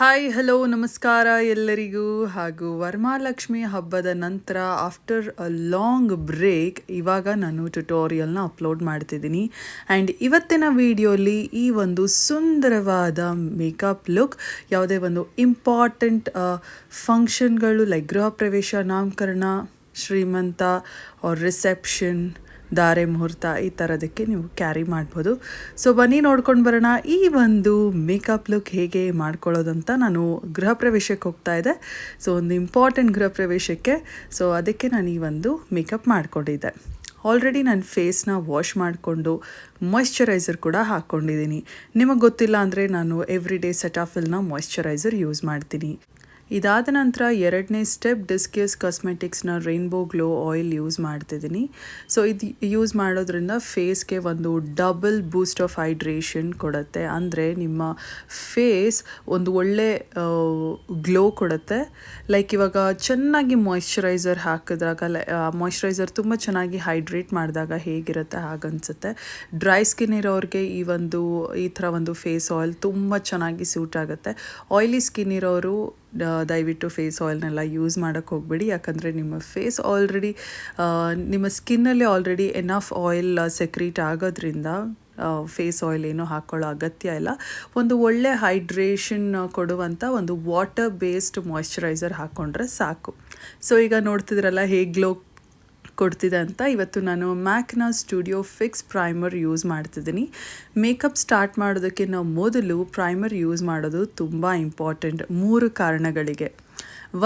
Hi hello ನಮಸ್ಕಾರ ಎಲ್ಲರಿಗೂ. ಹಾಗೂ ವರಮಹಾಲಕ್ಷ್ಮಿ ಹಬ್ಬದ ನಂತರ ಆಫ್ಟರ್ ಅ ಲಾಂಗ್ ಬ್ರೇಕ್ ಇವಾಗ ನಾನು ಟ್ಯುಟೋರಿಯಲ್ನ ಅಪ್ಲೋಡ್ ಮಾಡ್ತಿದ್ದೀನಿ. ಆ್ಯಂಡ್ ಇವತ್ತಿನ ವಿಡಿಯೋಲಿ ಈ ಒಂದು ಸುಂದರವಾದ ಮೇಕಪ್ ಲುಕ್ ಯಾವುದೇ ಒಂದು ಇಂಪಾರ್ಟೆಂಟ್ ಫಂಕ್ಷನ್ಗಳು ಲೈಕ್ ಗೃಹ ಪ್ರವೇಶ, ನಾಮಕರಣ, ಶ್ರೀಮಂತ ಆರ್ ರಿಸೆಪ್ಷನ್ ಧಾರೆ ಮುಹೂರ್ತ ಈ ಥರದಕ್ಕೆ ನೀವು ಕ್ಯಾರಿ ಮಾಡ್ಬೋದು. ಸೊ ಬನ್ನಿ ನೋಡ್ಕೊಂಡು ಬರೋಣ ಈ ಒಂದು ಮೇಕಪ್ ಲುಕ್ ಹೇಗೆ ಮಾಡ್ಕೊಳ್ಳೋದಂತ ನಾನು ಗೃಹ ಪ್ರವೇಶಕ್ಕೆ ಹೋಗ್ತಾ ಇದ್ದೆ. ಸೊ ಒಂದು ಇಂಪಾರ್ಟೆಂಟ್ ಗೃಹ ಪ್ರವೇಶಕ್ಕೆ. ಸೊ ಅದಕ್ಕೆ ನಾನು ಈ ಒಂದು ಮೇಕಪ್ ಮಾಡ್ಕೊಂಡಿದ್ದೆ. ಆಲ್ರೆಡಿ ನಾನು ಫೇಸ್ನ ವಾಶ್ ಮಾಡಿಕೊಂಡು ಮಾಯ್ಶ್ಚರೈಸರ್ ಕೂಡ ಹಾಕ್ಕೊಂಡಿದ್ದೀನಿ. ನಿಮಗೆ ಗೊತ್ತಿಲ್ಲ ಅಂದರೆ ನಾನು ಎವ್ರಿ ಡೇ ಸೆಟಾಫಿಲ್ನ ಮಾಯ್ಶ್ಚರೈಸರ್ ಯೂಸ್ ಮಾಡ್ತೀನಿ. ಇದಾದ ನಂತರ ಎರಡನೇ ಸ್ಟೆಪ್ ಡಿಸ್ಕ್ಯೂಸ್ ಕಾಸ್ಮೆಟಿಕ್ಸ್ನ ರೈನ್ಬೋ ಗ್ಲೋ ಆಯಿಲ್ ಯೂಸ್ ಮಾಡ್ತಿದ್ದೀನಿ. ಸೊ ಇದು ಯೂಸ್ ಮಾಡೋದ್ರಿಂದ ಫೇಸ್ಗೆ ಒಂದು ಡಬಲ್ ಬೂಸ್ಟ್ ಆಫ್ ಹೈಡ್ರೇಷನ್ ಕೊಡುತ್ತೆ. ಅಂದರೆ ನಿಮ್ಮ ಫೇಸ್ ಒಂದು ಒಳ್ಳೆ ಗ್ಲೋ ಕೊಡುತ್ತೆ. ಲೈಕ್ ಇವಾಗ ಚೆನ್ನಾಗಿ ಮಾಯ್ಶ್ಚರೈಸರ್ ಹಾಕಿದಾಗ ಮಾಯ್ಶ್ಚರೈಸರ್ ತುಂಬ ಚೆನ್ನಾಗಿ ಹೈಡ್ರೇಟ್ ಮಾಡಿದಾಗ ಹೇಗಿರುತ್ತೆ ಹಾಗನ್ಸುತ್ತೆ. ಡ್ರೈ ಸ್ಕಿನ್ ಇರೋರಿಗೆ ಈ ಒಂದು, ಈ ಥರ ಒಂದು ಫೇಸ್ ಆಯಿಲ್ ತುಂಬ ಚೆನ್ನಾಗಿ ಸೂಟ್ ಆಗುತ್ತೆ. ಆಯಿಲಿ ಸ್ಕಿನ್ ಇರೋರು ದಯವಿಟ್ಟು ಫೇಸ್ ಆಯಿಲ್ನೆಲ್ಲ ಯೂಸ್ ಮಾಡೋಕ್ಕೆ ಹೋಗಬೇಡಿ. ಯಾಕಂದರೆ ನಿಮ್ಮ ಫೇಸ್ ಆಲ್ರೆಡಿ ನಿಮ್ಮ ಸ್ಕಿನ್ನಲ್ಲಿ ಆಲ್ರೆಡಿ ಎನಫ್ ಆಯಿಲ್ ಸೆಕ್ರೀಟ್ ಆಗೋದ್ರಿಂದ ಫೇಸ್ ಆಯಿಲ್ ಏನೂ ಹಾಕ್ಕೊಳ್ಳೋ ಅಗತ್ಯ ಇಲ್ಲ. ಒಂದು ಒಳ್ಳೆ ಹೈಡ್ರೇಷನ್ ಕೊಡುವಂಥ ಒಂದು ವಾಟರ್ ಬೇಸ್ಡ್ ಮಾಯಿಶ್ಚರೈಸರ್ ಹಾಕ್ಕೊಂಡ್ರೆ ಸಾಕು. ಸೊ ಈಗ ನೋಡ್ತಿದ್ರಲ್ಲ, ಹೇಗೆ ಗ್ಲೋ ಕೊಡ್ತಿದೆ ಅಂತ ಇವತ್ತು ನಾನು ಮ್ಯಾಕ್ನ ಸ್ಟುಡಿಯೋ ಫಿಕ್ಸ್ ಪ್ರೈಮರ್ ಯೂಸ್ ಮಾಡ್ತಿದ್ದೀನಿ. ಮೇಕಪ್ ಸ್ಟಾರ್ಟ್ ಮಾಡೋದಕ್ಕಿಂತ ಮೊದಲು ಪ್ರೈಮರ್ ಯೂಸ್ ಮಾಡೋದು ತುಂಬ ಇಂಪಾರ್ಟೆಂಟ್ ಮೂರು ಕಾರಣಗಳಿಗೆ.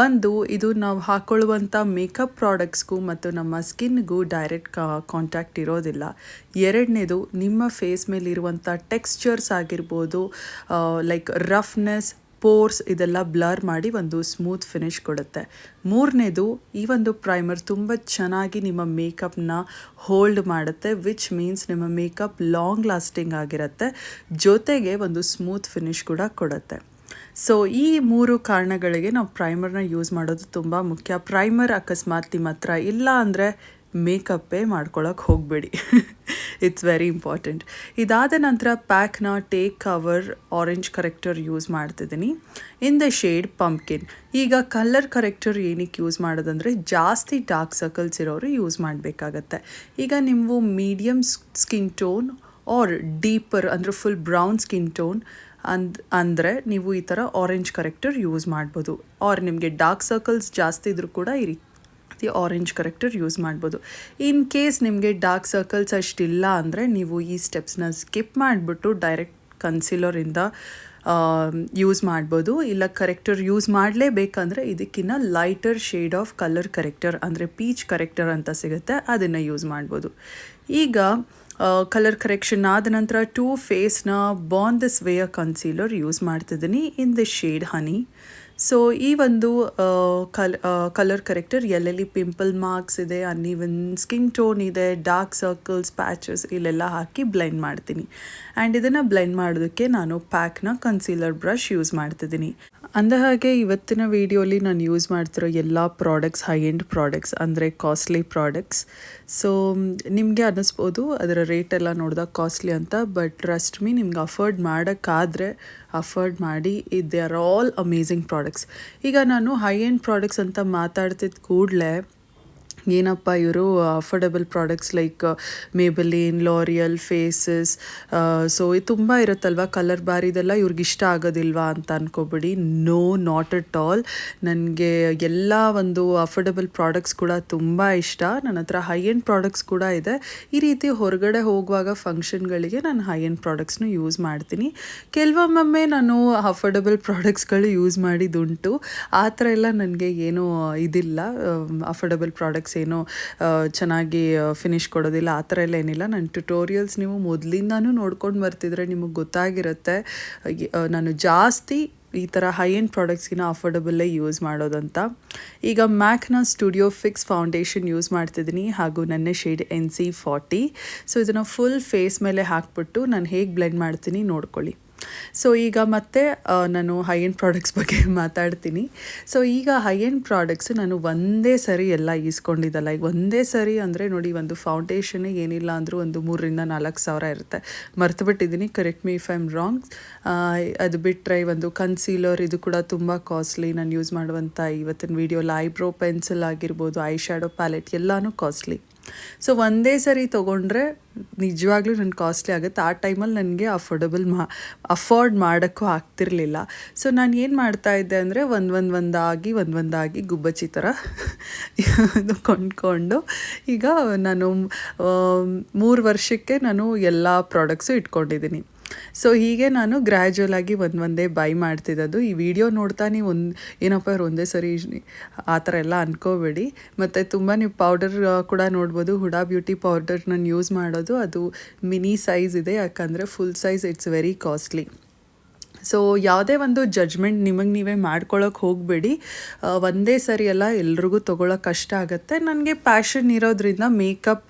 ಒಂದು, ಇದು ನಾವು ಹಾಕ್ಕೊಳ್ಳುವಂಥ ಮೇಕಪ್ ಪ್ರಾಡಕ್ಟ್ಸ್ಗೂ ಮತ್ತು ನಮ್ಮ ಸ್ಕಿನ್ಗೂ ಡೈರೆಕ್ಟ್ ಕಾಂಟ್ಯಾಕ್ಟ್ ಇರೋದಿಲ್ಲ. ಎರಡನೇದು, ನಿಮ್ಮ ಫೇಸ್ ಮೇಲಿರುವಂಥ ಟೆಕ್ಸ್ಚರ್ಸ್ ಆಗಿರ್ಬೋದು ಲೈಕ್ ರಫ್ನೆಸ್ ಪೋರ್ಸ್ ಇದೆಲ್ಲ ಬ್ಲರ್ ಮಾಡಿ ಒಂದು ಸ್ಮೂತ್ ಫಿನಿಶ್ ಕೊಡುತ್ತೆ. ಮೂರನೇದು, ಈ ಒಂದು ಪ್ರೈಮರ್ ತುಂಬ ಚೆನ್ನಾಗಿ ನಿಮ್ಮ ಮೇಕಪ್ನ ಹೋಲ್ಡ್ ಮಾಡುತ್ತೆ ವಿಚ್ ಮೀನ್ಸ್ ನಿಮ್ಮ ಮೇಕಪ್ ಲಾಂಗ್ ಲಾಸ್ಟಿಂಗ್ ಆಗಿರುತ್ತೆ. ಜೊತೆಗೆ ಒಂದು ಸ್ಮೂತ್ ಫಿನಿಶ್ ಕೂಡ ಕೊಡುತ್ತೆ. ಸೊ ಈ ಮೂರು ಕಾರಣಗಳಿಗೆ ನಾವು ಪ್ರೈಮರ್ನ ಯೂಸ್ ಮಾಡೋದು ತುಂಬ ಮುಖ್ಯ. ಪ್ರೈಮರ್ ಅಕಸ್ಮಾತ್ ನಿಮ್ಮ ಹತ್ರ ಇಲ್ಲ ಅಂದರೆ ಮೇಕಪ್ಪೇ ಮಾಡ್ಕೊಳಕ್ಕೆ ಹೋಗಬೇಡಿ. ಇಟ್ಸ್ ವೆರಿ ಇಂಪಾರ್ಟೆಂಟ್ ಇದಾದ ನಂತರ ಪ್ಯಾಕ್ನ take cover orange corrector use ಮಾಡ್ತಿದ್ದೀನಿ. ಇನ್ ದ ಶೇಡ್ ಪಂಪ್ಕಿನ್ ಈಗ ಕಲರ್ ಕರೆಕ್ಟರ್ ಏನಕ್ಕೆ ಯೂಸ್ ಮಾಡೋದಂದರೆ ಜಾಸ್ತಿ ಡಾರ್ಕ್ ಸರ್ಕಲ್ಸ್ ಇರೋರು ಯೂಸ್ ಮಾಡಬೇಕಾಗತ್ತೆ. ಈಗ ನೀವು medium skin tone or deeper ಅಂದರೆ ಫುಲ್ ಬ್ರೌನ್ ಸ್ಕಿನ್ ಟೋನ್ ಅಂದ್, ಅಂದರೆ ನೀವು ಈ ಥರ ಆರೆಂಜ್ ಕರೆಕ್ಟರ್ ಯೂಸ್ ಮಾಡ್ಬೋದು. ಆರ್ ನಿಮಗೆ ಡಾರ್ಕ್ ಸರ್ಕಲ್ಸ್ ಜಾಸ್ತಿ ಇದ್ರೂ ಕೂಡ ಈ ರೀತಿ ಆರೆಂಜ್ ಕರೆಕ್ಟರ್ ಯೂಸ್ ಮಾಡ್ಬೋದು. ಇನ್ ಕೇಸ್ ನಿಮಗೆ ಡಾರ್ಕ್ ಸರ್ಕಲ್ಸ್ ಅಷ್ಟಿಲ್ಲ ಅಂದರೆ ನೀವು ಈ ಸ್ಟೆಪ್ಸ್ನ ಸ್ಕಿಪ್ ಮಾಡಿಬಿಟ್ಟು ಡೈರೆಕ್ಟ್ ಕನ್ಸಿಲರಿಂದ ಯೂಸ್ ಮಾಡ್ಬೋದು. ಇಲ್ಲ ಕರೆಕ್ಟರ್ ಯೂಸ್ ಮಾಡಲೇಬೇಕಂದ್ರೆ ಇದಕ್ಕಿನ್ನ lighter shade of colour corrector ಅಂದರೆ ಪೀಚ್ ಕರೆಕ್ಟರ್ ಅಂತ ಸಿಗುತ್ತೆ, ಅದನ್ನು ಯೂಸ್ ಮಾಡ್ಬೋದು. ಈಗ ಕಲರ್ ಕರೆಕ್ಷನ್ ಆದ ನಂತರ ಟೂ ಫೇಸ್ನ ಬಾನ್ ದಿಸ್ ವೇಯ ಕನ್ಸೀಲರ್ ಯೂಸ್ ಮಾಡ್ತಿದ್ದೀನಿ. In the shade honey so ಈ ಒಂದು ಕಲ್ ಕಲರ್ ಕರೆಕ್ಟರ್ ಎಲ್ಲೆಲ್ಲಿ ಪಿಂಪಲ್ ಮಾರ್ಕ್ಸ್ ಇದೆ ಅನ್ಇವನ್ ಸ್ಕಿನ್ ಟೋನ್ ಇದೆ ಡಾರ್ಕ್ ಸರ್ಕಲ್ಸ್ ಪ್ಯಾಚಸ್ ಇಲ್ಲೆಲ್ಲ ಹಾಕಿ ಬ್ಲೆಂಡ್ ಮಾಡ್ತೀನಿ. ಆ್ಯಂಡ್ ಇದನ್ನು ಬ್ಲೆಂಡ್ ಮಾಡೋದಕ್ಕೆ ನಾನು ಪ್ಯಾಕ್ನ ಕನ್ಸೀಲರ್ ಬ್ರಷ್ ಯೂಸ್ ಮಾಡ್ತಿದ್ದೀನಿ. ಅಂದ ಹಾಗೆ ಇವತ್ತಿನ ವೀಡಿಯೋಲಿ ನಾನು ಯೂಸ್ ಮಾಡ್ತಿರೋ ಎಲ್ಲ ಪ್ರಾಡಕ್ಟ್ಸ್ ಹೈ ಎಂಡ್ ಪ್ರಾಡಕ್ಟ್ಸ್ ಅಂದರೆ ಕಾಸ್ಟ್ಲಿ ಪ್ರಾಡಕ್ಟ್ಸ್ ಸೊ ನಿಮಗೆ ಅನ್ನಿಸ್ಬೋದು, ಅದರ ರೇಟ್ ಎಲ್ಲ ನೋಡಿದಾಗ ಕಾಸ್ಟ್ಲಿ ಅಂತ ಬಟ್ ಟ್ರಸ್ಟ್ ಮೀ ನಿಮ್ಗೆ ಅಫರ್ಡ್ ಮಾಡೋಕ್ಕಾದರೆ ಅಫರ್ಡ್ ಮಾಡಿ they are all amazing products ಈಗ ನಾನು ಹೈ ಎಂಡ್ ಪ್ರಾಡಕ್ಟ್ಸ್ ಅಂತ ಮಾತಾಡ್ತಿದ್ದ ಕೂಡಲೇ ಏನಪ್ಪ ಇವರು affordable products like Maybelline L'Oreal Faces so ಇದು ತುಂಬ ಇರುತ್ತಲ್ವ? ಕಲರ್ ಬಾರಿದೆಲ್ಲ ಇವ್ರಿಗೆ ಇಷ್ಟ ಆಗೋದಿಲ್ವಾ ಅಂತ ಅನ್ಕೋಬಿಡಿ. ನೋ ನಾಟ್ ಅಟ್ ಆಲ್ ನನಗೆ ಎಲ್ಲ ಒಂದು ಅಫೋರ್ಡೆಬಲ್ ಪ್ರಾಡಕ್ಟ್ಸ್ ಕೂಡ ತುಂಬ ಇಷ್ಟ. ನನ್ನ ಹತ್ರ ಹೈ ಎಂಡ್ ಪ್ರಾಡಕ್ಟ್ಸ್ ಕೂಡ ಇದೆ. ಈ ರೀತಿ ಹೊರಗಡೆ ಹೋಗುವಾಗ ಫಂಕ್ಷನ್ಗಳಿಗೆ ನಾನು ಹೈ ಎಂಡ್ ಪ್ರಾಡಕ್ಟ್ಸ್ನು ಯೂಸ್ ಮಾಡ್ತೀನಿ. ಕೆಲವೊಮ್ಮೊಮ್ಮೆ ನಾನು ಅಫೋರ್ಡೆಬಲ್ ಪ್ರಾಡಕ್ಟ್ಸ್ಗಳು ಯೂಸ್ ಮಾಡಿದ್ದುಂಟು ಆ ಥರ ಎಲ್ಲ ನನಗೆ ಏನೂ ಇದಿಲ್ಲ. ಅಫೋರ್ಡೆಬಲ್ ಪ್ರಾಡಕ್ಟ್ಸ್ ಏನೋ ಚೆನ್ನಾಗಿ ಫಿನಿಶ್ ಕೊಡೋದಿಲ್ಲ, ಆ ಥರ ಎಲ್ಲ ಏನಿಲ್ಲ. ನನ್ನ ಟ್ಯುಟೋರಿಯಲ್ಸ್ ನೀವು ಮೊದಲಿಂದನೂ ನೋಡ್ಕೊಂಡು ಬರ್ತಿದ್ರೆ ನಿಮಗೆ ಗೊತ್ತಾಗಿರುತ್ತೆ. ನಾನು ಜಾಸ್ತಿ ಈ ಥರ ಹೈ ಎಂಡ್ ಪ್ರಾಡಕ್ಟ್ಸ್ಗಿನ ಅಫೋರ್ಡಬಲ್ಲೇ ಯೂಸ್ ಮಾಡೋದಂತ. ಈಗ ಮ್ಯಾಕ್ನ ಸ್ಟುಡಿಯೋ ಫಿಕ್ಸ್ ಫೌಂಡೇಶನ್ ಯೂಸ್ ಮಾಡ್ತಿದ್ದೀನಿ, ಹಾಗೂ ನನ್ನ shade N C forty so ಇದನ್ನು ಫುಲ್ ಫೇಸ್ ಮೇಲೆ ಹಾಕ್ಬಿಟ್ಟು ನಾನು ಹೇಗೆ ಬ್ಲೆಂಡ್ ಮಾಡ್ತೀನಿ ನೋಡ್ಕೊಳ್ಳಿ. ಸೊ ಈಗ ಮತ್ತೆ ನಾನು ಹೈ ಎಂಡ್ ಪ್ರಾಡಕ್ಟ್ಸ್ ಬಗ್ಗೆ ಮಾತಾಡ್ತೀನಿ. ಸೊ ಈಗ ಹೈ ಎಂಡ್ ಪ್ರಾಡಕ್ಟ್ಸ್ ನಾನು ಒಂದೇ ಸರಿ ಎಲ್ಲ ಈಸ್ಕೊಂಡಿದ್ದಲ್ಲ. ಈಗ ಒಂದೇ ಸರಿ ಅಂದರೆ ನೋಡಿ, ಒಂದು ಫೌಂಡೇಶನ್ ಏನಿಲ್ಲ ಅಂದರೂ ಒಂದು ಮೂರರಿಂದ ನಾಲ್ಕು ಸಾವಿರ ಇರುತ್ತೆ. ಮರ್ತು ಬಿಟ್ಟಿದ್ದೀನಿ correct me if I am wrong ಅದು ಬಿಟ್ಟರೆ ಒಂದು ಕನ್ಸೀಲರ್ ಇದು ಕೂಡ ತುಂಬ ಕಾಸ್ಟ್ಲಿ ನಾನು ಯೂಸ್ ಮಾಡುವಂಥ ಇವತ್ತಿನ ವೀಡಿಯೋಲಿ ಐಬ್ರೋ ಪೆನ್ಸಿಲ್ ಆಗಿರ್ಬೋದು ಐ ಶ್ಯಾಡೋ ಪ್ಯಾಲೆಟ್ ಎಲ್ಲನೂ ಕಾಸ್ಟ್ಲಿ ಸೊ ಒಂದೇ ಸರಿ ತೊಗೊಂಡ್ರೆ ನಿಜವಾಗ್ಲೂ ನನ್ನ ಕಾಸ್ಟ್ಲಿ ಆಗುತ್ತೆ. ಆ ಟೈಮಲ್ಲಿ ನನಗೆ ಅಫೋರ್ಡಬಲ್ ಮಾ ಅಫೋರ್ಡ್ ಮಾಡೋಕ್ಕೂ ಆಗ್ತಿರಲಿಲ್ಲ. ಸೊ ನಾನು ಏನು ಮಾಡ್ತಾ ಇದ್ದೆ ಅಂದರೆ ಒಂದು ಒಂದು, ಒಂದಾಗಿ ಒಂದು, ಒಂದಾಗಿ ಗುಬ್ಬಚ್ಚಿ ಥರ ಕೊಂಡ್ಕೊಂಡು ಈಗ ನಾನು ಮೂರು ವರ್ಷಕ್ಕೆ ನಾನು ಎಲ್ಲ ಪ್ರಾಡಕ್ಟ್ಸು ಇಟ್ಕೊಂಡಿದ್ದೀನಿ. ಸೊ ಹೀಗೆ ನಾನು ಗ್ರ್ಯಾಜುವಲ್ ಆಗಿ ಒಂದು ಒಂದೇ ಬೈ ಮಾಡ್ತಿದ್ದದು ಈ ವಿಡಿಯೋ ನೋಡ್ತಾ ನೀವು ಒಂದು, ಏನಪ್ಪ ಅವ್ರು ಒಂದೇ ಸರಿ ಆ ಥರ ಎಲ್ಲ ಅನ್ಕೋಬೇಡಿ. ಮತ್ತು ತುಂಬ ನೀವು ಪೌಡರ್ ಕೂಡ ನೋಡ್ಬೋದು. ಹುಡಾ ಬ್ಯೂಟಿ ಪೌಡರ್ ನಾನು ಯೂಸ್ ಮಾಡೋದು ಅದು ಮಿನಿ ಸೈಜ್ ಇದೆ. ಯಾಕಂದರೆ full size it's very costly so ಯಾವುದೇ ಒಂದು ಜಡ್ಜ್ಮೆಂಟ್ ನಿಮಗೆ ನೀವೇ ಮಾಡ್ಕೊಳ್ಳೋಕೆ ಹೋಗಬೇಡಿ. ಒಂದೇ ಸರಿ ಎಲ್ಲ ಎಲ್ರಿಗೂ ತೊಗೊಳಕ್ಕೆ ಕಷ್ಟ ಆಗುತ್ತೆ. ನನಗೆ ಪ್ಯಾಷನ್ ಇರೋದ್ರಿಂದ ಮೇಕಪ್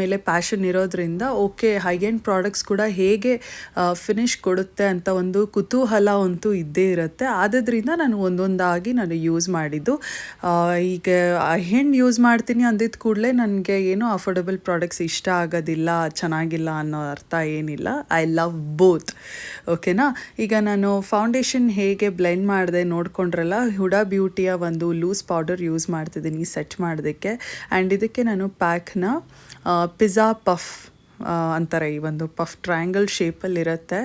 ಮೇಲೆ ಪ್ಯಾಷನ್ ಇರೋದ್ರಿಂದ ಓಕೆ ಹೈ ಎಂಡ್ ಪ್ರಾಡಕ್ಟ್ಸ್ ಕೂಡ ಹೇಗೆ ಫಿನಿಶ್ ಕೊಡುತ್ತೆ ಅಂತ ಒಂದು ಕುತೂಹಲ ಅಂತೂ ಇದ್ದೇ ಇರುತ್ತೆ. ಆದ್ದರಿಂದ ನಾನು ಒಂದೊಂದಾಗಿ ನಾನು ಯೂಸ್ ಮಾಡಿದ್ದು. ಈಗ ಹೆಣ್ಣು ಯೂಸ್ ಮಾಡ್ತೀನಿ ಅಂದಿದ್ದ ಕೂಡಲೇ ನನಗೆ ಏನು ಅಫೋರ್ಡಬಲ್ ಪ್ರಾಡಕ್ಟ್ಸ್ ಇಷ್ಟ ಆಗೋದಿಲ್ಲ, ಚೆನ್ನಾಗಿಲ್ಲ ಅನ್ನೋ ಅರ್ಥ ಏನಿಲ್ಲ. ಐ ಲವ್ ಬೋತ್ ಓಕೆನಾ ಈಗ ನಾನು ಫೌಂಡೇಶನ್ ಹೇಗೆ ಬ್ಲೆಂಡ್ ಮಾಡಿದೆ ನೋಡ್ಕೊಂಡ್ರಲ್ಲ ಹುಡಾ ಬ್ಯೂಟಿಯ ಒಂದು ಲೂಸ್ ಪೌಡರ್ ಯೂಸ್ ಮಾಡ್ತಿದ್ದೀನಿ ಸೆಟ್ ಮಾಡೋದಕ್ಕೆ. ಆ್ಯಂಡ್ ಇದಕ್ಕೆ ನಾನು ಪ್ಯಾಕ್ನ ಪಿಜ್ಜಾ ಪಫ್ ಅಂತಾರೆ ಈ ಒಂದು ಪಫ್ ಟ್ರಯಾಂಗಲ್ ಶೇಪಲ್ಲಿರುತ್ತೆ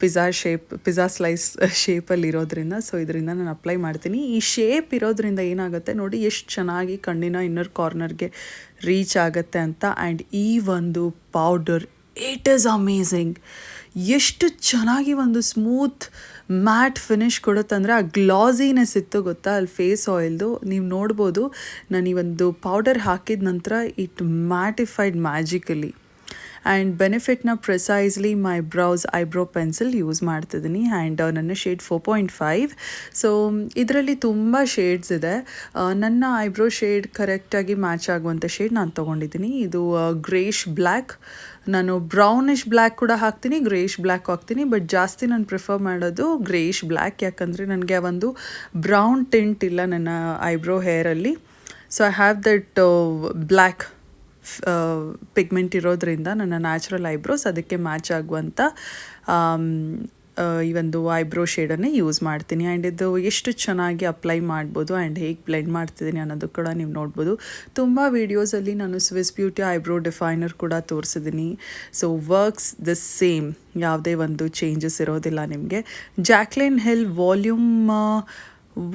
ಪಿಜ್ಜಾ ಶೇಪ್ ಪಿಜ್ಜಾ ಸ್ಲೈಸ್ ಶೇಪಲ್ಲಿ ಇರೋದ್ರಿಂದ ಸೊ ಇದರಿಂದ ನಾನು ಅಪ್ಲೈ ಮಾಡ್ತೀನಿ. ಈ ಶೇಪ್ ಇರೋದ್ರಿಂದ ಏನಾಗುತ್ತೆ ನೋಡಿ, ಎಷ್ಟು ಚೆನ್ನಾಗಿ ಕಣ್ಣಿನ ಇನ್ನರ್ ಕಾರ್ನರ್ಗೆ ರೀಚ್ ಆಗುತ್ತೆ ಅಂತ. ಆ್ಯಂಡ್ ಈ ಒಂದು ಪೌಡರ್ ಇಟ್ ಈಸ್ ಅಮೇಝಿಂಗ್ ಎಷ್ಟು ಚೆನ್ನಾಗಿ ಒಂದು ಸ್ಮೂತ್ ಮ್ಯಾಟ್ ಫಿನಿಶ್ ಕೊಡುತ್ತಂದರೆ ಆ ಗ್ಲಾಸಿನೆಸ್ ಇತ್ತು ಗೊತ್ತಾ? ಅಲ್ಲಿ ಫೇಸ್ ಆಯಿಲ್ದು. ನೀವು ನೋಡ್ಬೋದು, ನಾನು ಈ ಒಂದು ಪೌಡರ್ ಹಾಕಿದ ನಂತರ it mattified magically and ಬೆನಿಫಿಟ್ನ precisely my brows eyebrow pencil use ಮಾಡ್ತಿದ್ದೀನಿ ಆ್ಯಂಡ್ ನನ್ನ shade four point five so ಇದರಲ್ಲಿ ತುಂಬ ಶೇಡ್ಸ್ ಇದೆ. ನನ್ನ ಐಬ್ರೋ ಶೇಡ್ ಕರೆಕ್ಟಾಗಿ ಮ್ಯಾಚ್ ಆಗುವಂಥ ಶೇಡ್ ನಾನು ತೊಗೊಂಡಿದ್ದೀನಿ ಇದು ಗ್ರೇಷ್ ಬ್ಲ್ಯಾಕ್ ನಾನು ಬ್ರೌನಿಷ್ ಬ್ಲ್ಯಾಕ್ ಕೂಡ ಹಾಕ್ತೀನಿ ಗ್ರೇಷ್ ಬ್ಲ್ಯಾಕ್ ಹಾಕ್ತೀನಿ ಬಟ್ ಜಾಸ್ತಿ ನಾನು ಪ್ರಿಫರ್ ಮಾಡೋದು ಗ್ರೇಷ್ ಬ್ಲ್ಯಾಕ್ ಯಾಕಂದರೆ ನನಗೆ ಒಂದು ಬ್ರೌನ್ ಟಿಂಟ್ ಇಲ್ಲ ನನ್ನ eyebrow ಹೇರಲ್ಲಿ so I have that black pigment ಇರೋದ್ರಿಂದ ನನ್ನ ನ್ಯಾಚುರಲ್ ಐಬ್ರೋಸ್ ಅದಕ್ಕೆ ಮ್ಯಾಚ್ ಆಗುವಂಥ ಆ, ಈ ಒಂದು ಐಬ್ರೋ ಶೇಡನ್ನೇ ಯೂಸ್ ಮಾಡ್ತೀನಿ. ಆ್ಯಂಡ್ ಇದು ಎಷ್ಟು ಚೆನ್ನಾಗಿ ಅಪ್ಲೈ ಮಾಡ್ಬೋದು ಆ್ಯಂಡ್ ಹೇಗೆ ಬ್ಲೆಂಡ್ ಮಾಡ್ತಿದ್ದೀನಿ ಅನ್ನೋದು ಕೂಡ ನೀವು ನೋಡ್ಬೋದು. ತುಂಬ ವೀಡಿಯೋಸಲ್ಲಿ ನಾನು ಸ್ವಿಸ್ ಬ್ಯೂಟಿ ಐಬ್ರೋ ಡಿಫೈನರ್ ಕೂಡ ತೋರಿಸಿದ್ದೀನಿ. ಸೊ ವರ್ಕ್ಸ್ ದ ಸೇಮ್ ಯಾವುದೇ ಒಂದು ಚೇಂಜಸ್ ಇರೋದಿಲ್ಲ ನಿಮಗೆ. Jaclyn Hill volume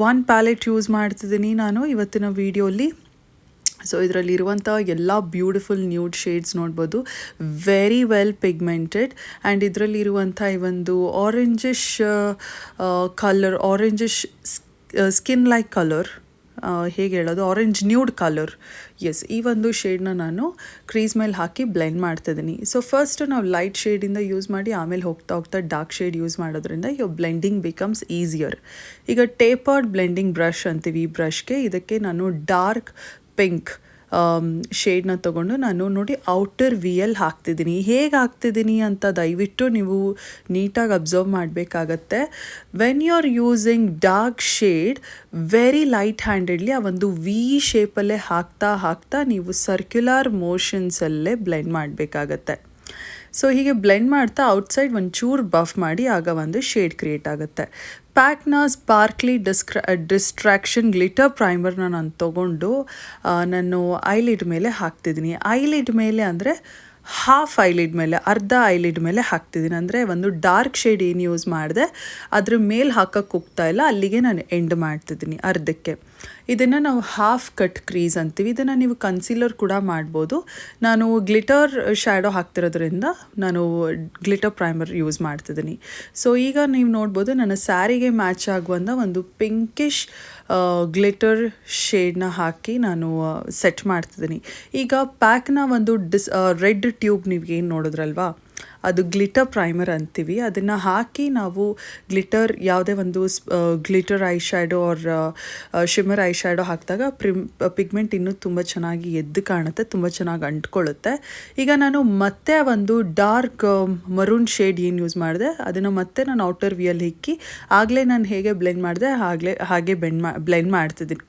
one palette use ಮಾಡ್ತಿದ್ದೀನಿ ನಾನು ಇವತ್ತಿನ ವೀಡಿಯೋಲಿ ಸೊ ಇದರಲ್ಲಿ ಇರುವಂಥ ಎಲ್ಲ ಬ್ಯೂಟಿಫುಲ್ ನ್ಯೂಡ್ ಶೇಡ್ಸ್ ನೋಡ್ಬೋದು. ವೆರಿ ವೆಲ್ ಪಿಗ್ಮೆಂಟೆಡ್ ಆ್ಯಂಡ್ ಇದರಲ್ಲಿ ಇರುವಂಥ ಈ ಒಂದು orangish colour orangish skin like colour ಹೇಗೆ ಹೇಳೋದು? ಆರೆಂಜ್ ನ್ಯೂಡ್ ಕಲರ್ ಎಸ್ ಈ ಒಂದು ಶೇಡ್ನ ನಾನು ಕ್ರೀಸ್ ಮೇಲೆ ಹಾಕಿ ಬ್ಲೆಂಡ್ ಮಾಡ್ತಿದ್ದೀನಿ ಸೊ ಫಸ್ಟ್ ನಾವು ಲೈಟ್ ಶೇಡಿಂದ ಯೂಸ್ ಮಾಡಿ, ಆಮೇಲೆ ಹೋಗ್ತಾ ಹೋಗ್ತಾ ಡಾರ್ಕ್ ಶೇಡ್ ಯೂಸ್ ಮಾಡೋದ್ರಿಂದ ಯೋ ಬ್ಲೆಂಡಿಂಗ್ ಬಿಕಮ್ಸ್ ಈಸಿಯರ್ ಈಗ ಟೇಪರ್ಡ್ ಬ್ಲೆಂಡಿಂಗ್ ಬ್ರಷ್ ಅಂತೀವಿ ಈ ಬ್ರಷ್ಗೆ ಇದಕ್ಕೆ ನಾನು ಡಾರ್ಕ್ ಪಿಂಕ್ ಶೇಡ್ನ ತೊಗೊಂಡು ನಾನು ನೋಡಿ ಔಟರ್ ವಿಯಲ್ ಹಾಕ್ತಿದ್ದೀನಿ. ಹೇಗೆ ಹಾಕ್ತಿದ್ದೀನಿ ಅಂತ ದಯವಿಟ್ಟು ನೀವು ನೀಟಾಗಿ ಅಬ್ಸರ್ವ್ ಮಾಡಬೇಕಾಗತ್ತೆ. When you are using dark shade very light handedly ಆ ಒಂದು ವಿ ಶೇಪಲ್ಲೇ ಹಾಕ್ತಾ ಹಾಕ್ತಾ ನೀವು ಸರ್ಕ್ಯುಲರ್ ಮೋಷನ್ಸಲ್ಲೇ ಬ್ಲೆಂಡ್ ಮಾಡಬೇಕಾಗತ್ತೆ. ಸೊ ಹೀಗೆ ಬ್ಲೆಂಡ್ ಮಾಡ್ತಾ ಔಟ್ಸೈಡ್ ಒಂಚೂರು ಬಫ್ ಮಾಡಿ ಆಗ ಒಂದು ಶೇಡ್ ಕ್ರಿಯೇಟ್ ಆಗುತ್ತೆ. ಪ್ಯಾಕ್ನ ಸ್ಪಾರ್ಕ್ಲಿ ಡಿಸ್ಕ್ರಾ ಡಿಸ್ಟ್ರಾಕ್ಷನ್ ಗ್ಲಿಟರ್ ಪ್ರೈಮರ್ನ ನಾನು ತೊಗೊಂಡು ನಾನು ಐಲಿಡ್ ಮೇಲೆ ಹಾಕ್ತಿದ್ದೀನಿ. ಐಲಿಡ್ ಮೇಲೆ ಅಂದರೆ ಹಾಫ್ ಐಲಿಡ್ ಮೇಲೆ, ಅರ್ಧ ಐಲಿಡ್ ಮೇಲೆ ಹಾಕ್ತಿದ್ದೀನಿ. ಅಂದರೆ ಒಂದು ಡಾರ್ಕ್ ಶೇಡ್ ಏನು ಯೂಸ್ ಮಾಡಿದೆ, ಅದ್ರ ಮೇಲೆ ಹಾಕೋಕ್ಕೆ ಹೋಗ್ತಾ ಇಲ್ಲ, ಅಲ್ಲಿಗೆ ನಾನು ಎಂಡ್ ಮಾಡ್ತಿದ್ದೀನಿ ಅರ್ಧಕ್ಕೆ. ಇದನ್ನು ನಾವು ಹಾಫ್ ಕಟ್ ಕ್ರೀಸ್ ಅಂತೀವಿ. ಇದನ್ನು ನೀವು ಕನ್ಸೀಲರ್ ಕೂಡ ಮಾಡ್ಬೋದು. ನಾನು ಗ್ಲಿಟರ್ ಶ್ಯಾಡೋ ಹಾಕ್ತಿರೋದ್ರಿಂದ ನಾನು ಗ್ಲಿಟರ್ ಪ್ರೈಮರ್ ಯೂಸ್ ಮಾಡ್ತಿದ್ದೀನಿ. ಸೊ ಈಗ ನೀವು ನೋಡ್ಬೋದು ನನ್ನ ಸ್ಯಾರಿಗೆ ಮ್ಯಾಚ್ ಆಗುವಂಥ ಒಂದು ಪಿಂಕಿಶ್ ಗ್ಲಿಟರ್ ಶೇಡ್ನ ಹಾಕಿ ನಾನು ಸೆಟ್ ಮಾಡ್ತಿದ್ದೀನಿ. ಈಗ ಪ್ಯಾಕ್ನ ಒಂದು ಡಿಸ್ ರೆಡ್ ಟ್ಯೂಬ್ ನೀವು ಏನು ನೋಡಿದ್ರಲ್ವಾ? ಅದು ಗ್ಲಿಟರ್ ಪ್ರೈಮರ್ ಅಂತೀವಿ. ಅದನ್ನು ಹಾಕಿ ನಾವು ಗ್ಲಿಟರ್ ಯಾವುದೇ ಒಂದು glitter eye shadow or shimmer eye shadow ಹಾಕಿದಾಗ ಪ್ರಿಮ್, ಪಿಗ್ಮೆಂಟ್ ಇನ್ನೂ ತುಂಬ ಚೆನ್ನಾಗಿ ಎದ್ದು ಕಾಣುತ್ತೆ, ತುಂಬ ಚೆನ್ನಾಗಿ ಅಂಟ್ಕೊಳ್ಳುತ್ತೆ. ಈಗ ನಾನು ಮತ್ತೆ ಒಂದು ಡಾರ್ಕ್ ಮರೂನ್ ಶೇಡ್ ಏನು ಯೂಸ್ ಮಾಡಿದೆ, ಅದನ್ನು ಮತ್ತೆ ನಾನು ಔಟರ್ ವಿಯಲ್ಲಿ ಹಿಕ್ಕಿ ಆಗಲೇ ನಾನು ಹೇಗೆ ಬ್ಲೆಂಡ್ ಮಾಡಿದೆ, ಆಗಲೇ ಹಾಗೆ ಬೆಂಡ್ ಮಾ ಬ್ಲೆಂಡ್ ಮಾಡ್ತಿದ್ದೀನಿ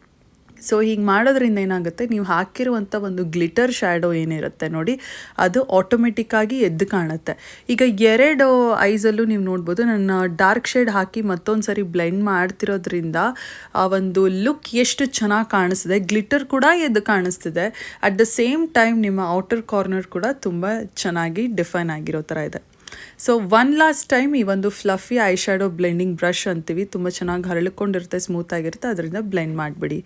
ಸೊ ಹೀಗೆ ಮಾಡೋದ್ರಿಂದ ಏನಾಗುತ್ತೆ? ನೀವು ಹಾಕಿರುವಂಥ ಒಂದು ಗ್ಲಿಟರ್ ಶ್ಯಾಡೋ ಏನಿರುತ್ತೆ ನೋಡಿ, ಅದು ಆಟೋಮೆಟಿಕ್ಕಾಗಿ ಎದ್ದು ಕಾಣುತ್ತೆ. ಈಗ ಎರಡು ಐಸಲ್ಲೂ ನೀವು ನೋಡ್ಬೋದು, ನನ್ನ ಡಾರ್ಕ್ ಶೇಡ್ ಹಾಕಿ ಮತ್ತೊಂದು ಸರಿ ಬ್ಲೆಂಡ್ ಮಾಡ್ತಿರೋದ್ರಿಂದ, ಆ ಒಂದು ಲುಕ್ ಎಷ್ಟು ಚೆನ್ನಾಗಿ ಕಾಣಿಸ್ತಿದೆ. ಗ್ಲಿಟರ್ ಕೂಡ ಎದ್ದು ಕಾಣಿಸ್ತಿದೆ. ಅಟ್ ದ ಸೇಮ್ ಟೈಮ್ ನಿಮ್ಮ ಔಟರ್ ಕಾರ್ನರ್ ಕೂಡ ತುಂಬ ಚೆನ್ನಾಗಿ ಡಿಫೈನ್ ಆಗಿರೋ ಥರ ಇದೆ. ಸೊ ಒನ್ ಲಾಸ್ಟ್ ಟೈಮ್ ಈ ಒಂದು fluffy eye shadow blending brush ಅಂತೀವಿ. ತುಂಬ ಚೆನ್ನಾಗಿ ಹರಳಿಕೊಂಡಿರುತ್ತೆ ಸ್ಮೂತ್ ಆಗಿರುತ್ತೆ. ಅದರಿಂದ ಬ್ಲೆಂಡ್ ಮಾಡಿಬಿಡಿ.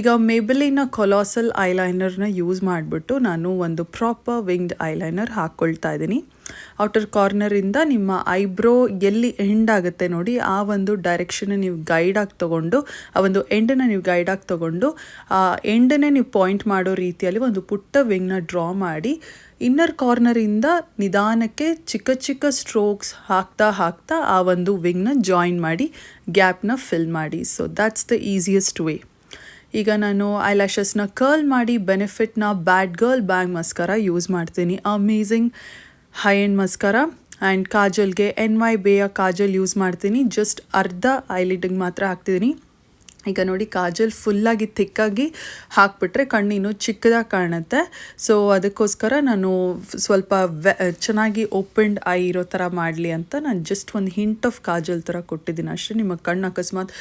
ಈಗ ಮೇಬಲಿನ ಕೊಲಾಸಲ್ ಐಲೈನರ್ನ ಯೂಸ್ ಮಾಡಿಬಿಟ್ಟು ನಾನು ಒಂದು ಪ್ರಾಪರ್ ವಿಂಗ್ಡ್ ಐಲೈನರ್ ಹಾಕ್ಕೊಳ್ತಾ ಇದ್ದೀನಿ. ಔಟರ್ ಕಾರ್ನರಿಂದ ನಿಮ್ಮ ಐಬ್ರೋ ಎಲ್ಲಿ ಎಂಡ್ ಆಗುತ್ತೆ ನೋಡಿ, ಆ ಒಂದು ಡೈರೆಕ್ಷನ್ ನೀವು ಗೈಡಾಗಿ ತೊಗೊಂಡು, ಆ ಒಂದು ಎಂಡನ್ನು ನೀವು ಗೈಡಾಗಿ ತೊಗೊಂಡು, ಆ ಎಂಡನ್ನೇ ನೀವು ಪಾಯಿಂಟ್ ಮಾಡೋ ರೀತಿಯಲ್ಲಿ ಒಂದು ಪುಟ್ಟ ವಿಂಗ್ನ ಡ್ರಾ ಮಾಡಿ ಇನ್ನರ್ ಕಾರ್ನರಿಂದ ನಿಧಾನಕ್ಕೆ ಚಿಕ್ಕ ಚಿಕ್ಕ ಸ್ಟ್ರೋಕ್ಸ್ ಹಾಕ್ತಾ ಹಾಕ್ತಾ ಆ ಒಂದು ವಿಂಗ್ನ ಜಾಯಿನ್ ಮಾಡಿ ಗ್ಯಾಪ್ನ ಫಿಲ್ ಮಾಡಿ. So that's the easiest way ಈಗ ನಾನು ಐ ಲ್ಯಾಶಸ್ನ ಕರ್ಲ್ ಮಾಡಿ ಬೆನಿಫಿಟ್ನ bad girl bang mascara use ಮಾಡ್ತೀನಿ. Amazing high end mascara and ಕಾಜಲ್ಗೆ N Y ಬೇಯ kajal use ಮಾಡ್ತೀನಿ. ಜಸ್ಟ್ ಅರ್ಧ ಐಲಿಡಿಗೆ ಮಾತ್ರ ಹಾಕ್ತಿದ್ದೀನಿ ಈಗ ನೋಡಿ ಕಾಜಲ್ ಫುಲ್ಲಾಗಿ ಥಿಕ್ಕಾಗಿ ಹಾಕ್ಬಿಟ್ರೆ ಕಣ್ಣಿನೂ ಚಿಕ್ಕದಾಗಿ ಕಾಣುತ್ತೆ. ಸೊ ಅದಕ್ಕೋಸ್ಕರ ನಾನು ಸ್ವಲ್ಪ ವೆ ಚೆನ್ನಾಗಿ ಓಪನ್ಡ್ ಐ ಇರೋ ಥರ ಮಾಡಲಿ ಅಂತ ನಾನು ಜಸ್ಟ್ ಒಂದು ಹಿಂಟ್ ಆಫ್ ಕಾಜಲ್ ಥರ ಕೊಟ್ಟಿದ್ದೀನಿ. ಅಷ್ಟೇ ನಿಮ್ಮ ಕಣ್ಣು ಅಕಸ್ಮಾತ್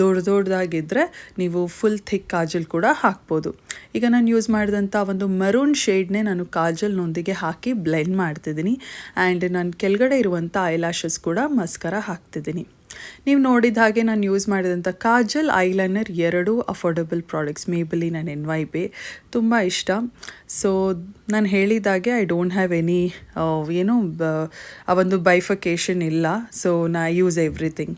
ದೊಡ್ಡ ದೊಡ್ಡದಾಗಿದ್ದರೆ ನೀವು ಫುಲ್ ಥಿಕ್ ಕಾಜಲ್ ಕೂಡ ಹಾಕ್ಬೋದು. ಈಗ ನಾನು ಯೂಸ್ ಮಾಡಿದಂಥ ಒಂದು ಮರೂನ್ ಶೇಡ್ನೇ ನಾನು ಕಾಜಲ್ನೊಂದಿಗೆ ಹಾಕಿ ಬ್ಲೆಂಡ್ ಮಾಡ್ತಿದ್ದೀನಿ. ಆ್ಯಂಡ್ ನಾನು ಕೆಳಗಡೆ ಇರುವಂಥ ಐಲ್ಯಾಶಸ್ ಕೂಡ ಮಸ್ಕರ ಹಾಕ್ತಿದ್ದೀನಿ. ನೀವು ನೋಡಿದ ಹಾಗೆ ನಾನು ಯೂಸ್ ಮಾಡಿದಂಥ ಕಾಜಲ್ ಐಲೈನರ್ ಎರಡು ಅಫೋರ್ಡಬಲ್ ಪ್ರಾಡಕ್ಟ್ಸ್ ಮೇಬಲಿ ನನ್ನ ಎನ್ ವೈ ಬೇ ತುಂಬ ಇಷ್ಟ. ಸೊ ನಾನು ಹೇಳಿದಾಗೆ ಐ ಡೋಂಟ್ ಹ್ಯಾವ್ ಎನಿ ಏನು ಆ ಒಂದು ಬೈಫಕೇಶನ್ ಇಲ್ಲ. ಸೊ ನಾ ಯೂಸ್ ಎವ್ರಿಥಿಂಗ್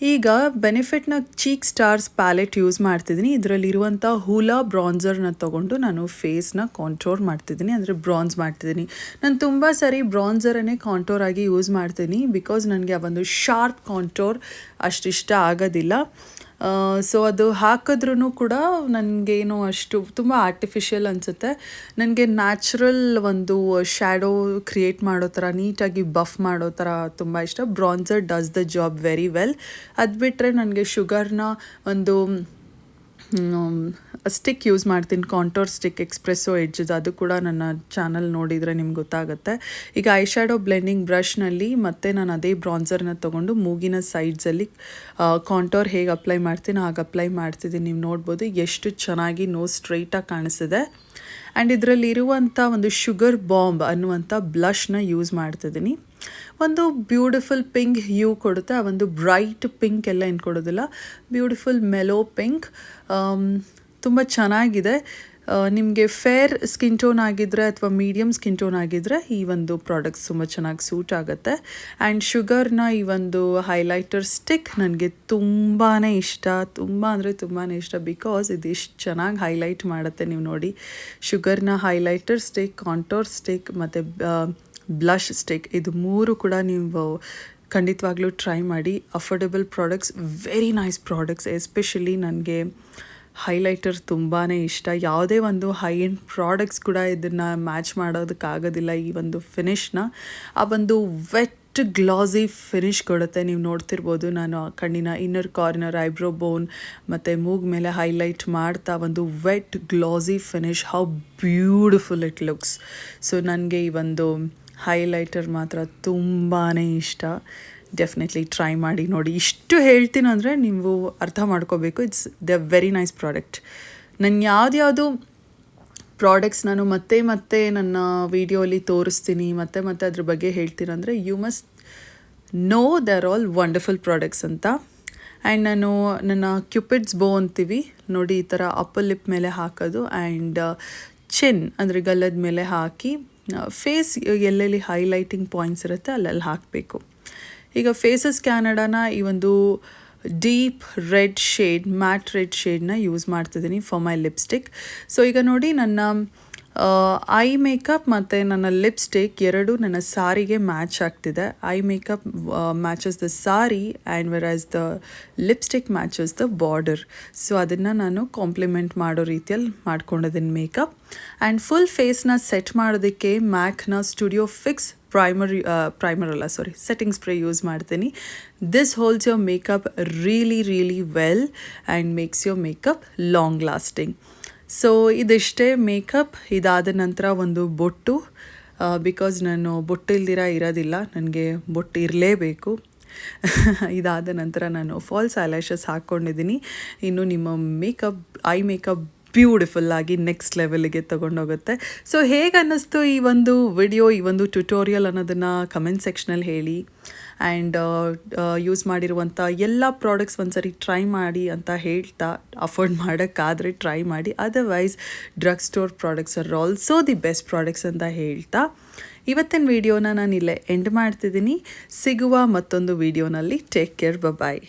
ಈಗ ಬೆನಿಫಿಟ್ನ ಚೀಕ್ ಸ್ಟಾರ್ಸ್ ಪ್ಯಾಲೆಟ್ ಯೂಸ್ ಮಾಡ್ತಿದ್ದೀನಿ. ಇದರಲ್ಲಿರುವಂಥ ಹುಲಾ ಬ್ರಾನ್ಸರ್ನ ತೊಗೊಂಡು ನಾನು ಫೇಸ್ನ ಕಾಂಟ್ರೋರ್ ಮಾಡ್ತಿದ್ದೀನಿ. ಅಂದರೆ ಬ್ರಾನ್ಸ್ ಮಾಡ್ತಿದ್ದೀನಿ. ನಾನು ತುಂಬ ಸರಿ ಬ್ರಾನ್ಸರನ್ನೇ ಕಾಂಟೋರ್ ಆಗಿ ಯೂಸ್ ಮಾಡ್ತೀನಿ. ಬಿಕಾಸ್ ನನಗೆ ಆ ಒಂದು ಶಾರ್ಪ್ ಕಾಂಟೋರ್ ಅಷ್ಟಿಷ್ಟ ಆಗೋದಿಲ್ಲ. ಸೊ ಅದು ಹಾಕಿದ್ರೂ ಕೂಡ ನನಗೇನು ಅಷ್ಟು ತುಂಬ ಆರ್ಟಿಫಿಷಿಯಲ್ ಅನಿಸುತ್ತೆ. ನನಗೆ ನ್ಯಾಚುರಲ್ ಒಂದು ಶ್ಯಾಡೋ ಕ್ರಿಯೇಟ್ ಮಾಡೋ ಥರ, ನೀಟಾಗಿ ಬಫ್ ಮಾಡೋ ಥರ ತುಂಬ ಇಷ್ಟ. Bronzer does the job very well ಅದು ಬಿಟ್ಟರೆ ನನಗೆ ಶುಗರ್ನ ಒಂದು ಸ್ಟಿಕ್ ಯೂಸ್ ಮಾಡ್ತೀನಿ. ಕಾಂಟೋರ್ ಸ್ಟಿಕ್ ಎಕ್ಸ್ಪ್ರೆಸ್ಸೋ ಎಡ್ಜಸ್ ಅದು ಕೂಡ ನನ್ನ ಚಾನಲ್ ನೋಡಿದರೆ ನಿಮ್ಗೆ ಗೊತ್ತಾಗುತ್ತೆ. ಈಗ ಐ ಶ್ಯಾಡೋ ಬ್ಲೆಂಡಿಂಗ್ ಬ್ರಷ್ನಲ್ಲಿ ಮತ್ತೆ ನಾನು ಅದೇ ಬ್ರಾನ್ಸರ್ನ ತೊಗೊಂಡು ಮೂಗಿನ ಸೈಡ್ಸಲ್ಲಿ ಕಾಂಟೋರ್ ಹೇಗೆ ಅಪ್ಲೈ ಮಾಡ್ತೀನಿ ಹಾಗೆ ಅಪ್ಲೈ ಮಾಡ್ತಿದ್ದೀನಿ ನೀವು ನೋಡ್ಬೋದು ಎಷ್ಟು ಚೆನ್ನಾಗಿ ನೋ ಸ್ಟ್ರೈಟಾಗಿ ಕಾಣಿಸಿದೆ ಆ್ಯಂಡ್ ಇದರಲ್ಲಿರುವಂಥ ಒಂದು ಶುಗರ್ ಬಾಂಬ್ ಅನ್ನುವಂಥ ಬ್ಲಷ್ನ ಯೂಸ್ ಮಾಡ್ತಿದ್ದೀನಿ ಒಂದು ಬ್ಯೂಟಿಫುಲ್ ಪಿಂಕ್ ಹ್ಯೂ ಕೊಡುತ್ತೆ. ಆ ಒಂದು ಬ್ರೈಟ್ ಪಿಂಕ್ ಎಲ್ಲ ಏನು ಕೊಡೋದಿಲ್ಲ. ಬ್ಯೂಟಿಫುಲ್ ಮೆಲೋ ಪಿಂಕ್ ತುಂಬ ಚೆನ್ನಾಗಿದೆ. ನಿಮಗೆ ಫೇರ್ ಸ್ಕಿನ್ ಟೋನ್ ಆಗಿದ್ದರೆ ಅಥವಾ ಮೀಡಿಯಮ್ ಸ್ಕಿನ್ ಟೋನ್ ಆಗಿದ್ದರೆ ಈ ಒಂದು ಪ್ರಾಡಕ್ಟ್ಸ್ ತುಂಬ ಚೆನ್ನಾಗಿ ಸೂಟ್ ಆಗುತ್ತೆ. ಆ್ಯಂಡ್ ಶುಗರ್ನ ಈ ಒಂದು ಹೈಲೈಟರ್ ಸ್ಟಿಕ್ ನನಗೆ ತುಂಬಾ ಇಷ್ಟ. ತುಂಬ ಅಂದರೆ ತುಂಬಾ ಇಷ್ಟ. ಬಿಕಾಸ್ ಇದು ಇಷ್ಟು ಚೆನ್ನಾಗಿ ಹೈಲೈಟ್ ಮಾಡುತ್ತೆ ನೀವು ನೋಡಿ. ಶುಗರ್ನ ಹೈಲೈಟರ್ ಸ್ಟಿಕ್ ಕಾಂಟೋರ್ ಸ್ಟಿಕ್ ಮತ್ತು ಬ್ಲಷ್ ಸ್ಟಿಕ್ ಇದು ಮೂರು ಕೂಡ ನೀವು ಖಂಡಿತವಾಗ್ಲೂ ಟ್ರೈ ಮಾಡಿ. Affordable products very nice products especially ನನಗೆ ಹೈಲೈಟರ್ ತುಂಬಾ ಇಷ್ಟ. ಯಾವುದೇ ಒಂದು ಹೈ ಎಂಡ್ ಪ್ರಾಡಕ್ಟ್ಸ್ ಕೂಡ ಇದನ್ನು ಮ್ಯಾಚ್ ಮಾಡೋದಕ್ಕಾಗೋದಿಲ್ಲ ಈ ಒಂದು ಫಿನಿಶ್ನ ಆ ಒಂದು ವೆಟ್ ಗ್ಲಾಸಿ ಫಿನಿಶ್ ಕೊಡುತ್ತೆ. ನೀವು ನೋಡ್ತಿರ್ಬೋದು ನಾನು ಕಣ್ಣಿನ ಇನ್ನರ್ ಕಾರ್ನರ್ ಐಬ್ರೋ ಬೋನ್ ಮತ್ತು ಮೂಗ್ ಮೇಲೆ ಹೈಲೈಟ್ ಮಾಡ್ತಾ ಒಂದು wet glossy finish how beautiful it looks so ನನಗೆ ಈ ಒಂದು ಹೈಲೈಟರ್ ಮಾತ್ರ ತುಂಬಾ ಇಷ್ಟ. ಡೆಫಿನೆಟ್ಲಿ ಟ್ರೈ ಮಾಡಿ ನೋಡಿ. ಇಷ್ಟು ಹೇಳ್ತೀನಿ ಅಂದರೆ ನೀವು ಅರ್ಥ ಮಾಡ್ಕೋಬೇಕು. It's the very nice product ನಾನು ಯಾವುದ್ಯಾವುದು ಪ್ರಾಡಕ್ಟ್ಸ್ ನಾನು ಮತ್ತೆ ಮತ್ತೆ ನನ್ನ ವೀಡಿಯೋಲಿ ತೋರಿಸ್ತೀನಿ, ಮತ್ತೆ ಮತ್ತೆ ಅದ್ರ ಬಗ್ಗೆ ಹೇಳ್ತೀನಿ ಅಂದರೆ you must know they are all wonderful products ಅಂತ. ಆ್ಯಂಡ್ ನಾನು ನನ್ನ ಕ್ಯೂಪಿಡ್ಸ್ ಬೋ ಅಂತೀವಿ. ನೋಡಿ, ಈ ಥರ ಅಪ್ಪಲ್ ಲಿಪ್ ಮೇಲೆ ಹಾಕೋದು ಆ್ಯಂಡ್ ಚಿನ್ ಅಂದರೆ ಗಲ್ಲದ ಮೇಲೆ ಹಾಕಿ ಫೇಸ್ ಎಲ್ಲೆಲ್ಲಿ ಹೈಲೈಟಿಂಗ್ ಪಾಯಿಂಟ್ಸ್ ಇರುತ್ತೆ, ಅಲ್ಲೆಲ್ಲಿ ಹಾಕಬೇಕು. ಈಗ ಫೇಸಸ್ ಕ್ಯಾನಡಾನ ಈ ಒಂದು deep red shade matte red ಶೇಡ್ನ use ಮಾಡ್ತಿದ್ದೀನಿ ಫಾರ್ ಮೈ ಲಿಪ್ಸ್ಟಿಕ್ ಸೊ ಈಗ ನೋಡಿ ನನ್ನ ಐ ಮೇಕಪ್ ಮತ್ತು ನನ್ನ ಲಿಪ್ಸ್ಟಿಕ್ ಎರಡು ನನ್ನ ಸಾರಿಗೆ ಮ್ಯಾಚ್ ಆಗ್ತಿದೆ. Eye makeup matches the sari and whereas the lipstick matches the border so ಅದನ್ನು ನಾನು ಕಾಂಪ್ಲಿಮೆಂಟ್ ಮಾಡೋ ರೀತಿಯಲ್ಲಿ ಮಾಡ್ಕೊಂಡಿದ್ದೀನಿ ಮೇಕಪ್ ಆ್ಯಂಡ್ ಫುಲ್ ಫೇಸ್ನ ಸೆಟ್ ಮಾಡೋದಕ್ಕೆ ಮ್ಯಾಕ್ನ ಸ್ಟುಡಿಯೋ ಫಿಕ್ಸ್ ಪ್ರೈಮರ್ ಪ್ರೈಮರ್ ಅಲ್ಲ ಸಾರಿ ಸೆಟ್ಟಿಂಗ್ ಸ್ಪ್ರೇ ಯೂಸ್ ಮಾಡ್ತೀನಿ. This holds your makeup really really well and makes your makeup long lasting so ಇದಿಷ್ಟೇ ಮೇಕಪ್, ಇದಾದ ನಂತರ ಒಂದು ಬೊಟ್ಟು ಬಿಕಾಸ್ ನಾನು ಬೊಟ್ಟು ಇಲ್ದಿರ ಇರೋದಿಲ್ಲ, ನನಗೆ ಬೊಟ್ಟು ಇರಲೇಬೇಕು. ಇದಾದ ನಂತರ ನಾನು ಫಾಲ್ಸ್ ಐಲ್ಯಾಶಸ್ ಹಾಕ್ಕೊಂಡಿದ್ದೀನಿ ಇನ್ನು ನಿಮ್ಮ ಮೇಕಪ್ ಐ ಮೇಕಪ್ ಬ್ಯೂಟಿಫುಲ್ ಆಗಿ ನೆಕ್ಸ್ಟ್ ಲೆವೆಲ್ಗೆ ತೊಗೊಂಡೋಗುತ್ತೆ. ಸೊ ಹೇಗೆ ಅನ್ನಿಸ್ತು ಈ ಒಂದು ವಿಡಿಯೋ ಈ ಒಂದು ಟ್ಯುಟೋರಿಯಲ್ ಅನ್ನೋದನ್ನು ಕಮೆಂಟ್ ಸೆಕ್ಷನಲ್ಲಿ ಹೇಳಿ. ಆ್ಯಂಡ್ ಯೂಸ್ ಮಾಡಿರುವಂಥ ಎಲ್ಲ ಪ್ರಾಡಕ್ಟ್ಸ್ ಒಂದ್ಸರಿ ಟ್ರೈ ಮಾಡಿ ಅಂತ ಹೇಳ್ತಾ ಅಫೋರ್ಡ್ ಮಾಡೋಕ್ಕಾದರೆ ಟ್ರೈ ಮಾಡಿ. Otherwise drug store products are also the best products ಅಂತ ಹೇಳ್ತಾ ಇವತ್ತಿನ ವಿಡಿಯೋನ ನಾನು ಇಲ್ಲೇ ಎಂಡ್ ಮಾಡ್ತಿದ್ದೀನಿ. ಸಿಗುವ ಮತ್ತೊಂದು ವಿಡಿಯೋನಲ್ಲಿ ಟೇಕ್ ಕೇರ್ ಬಾಯ್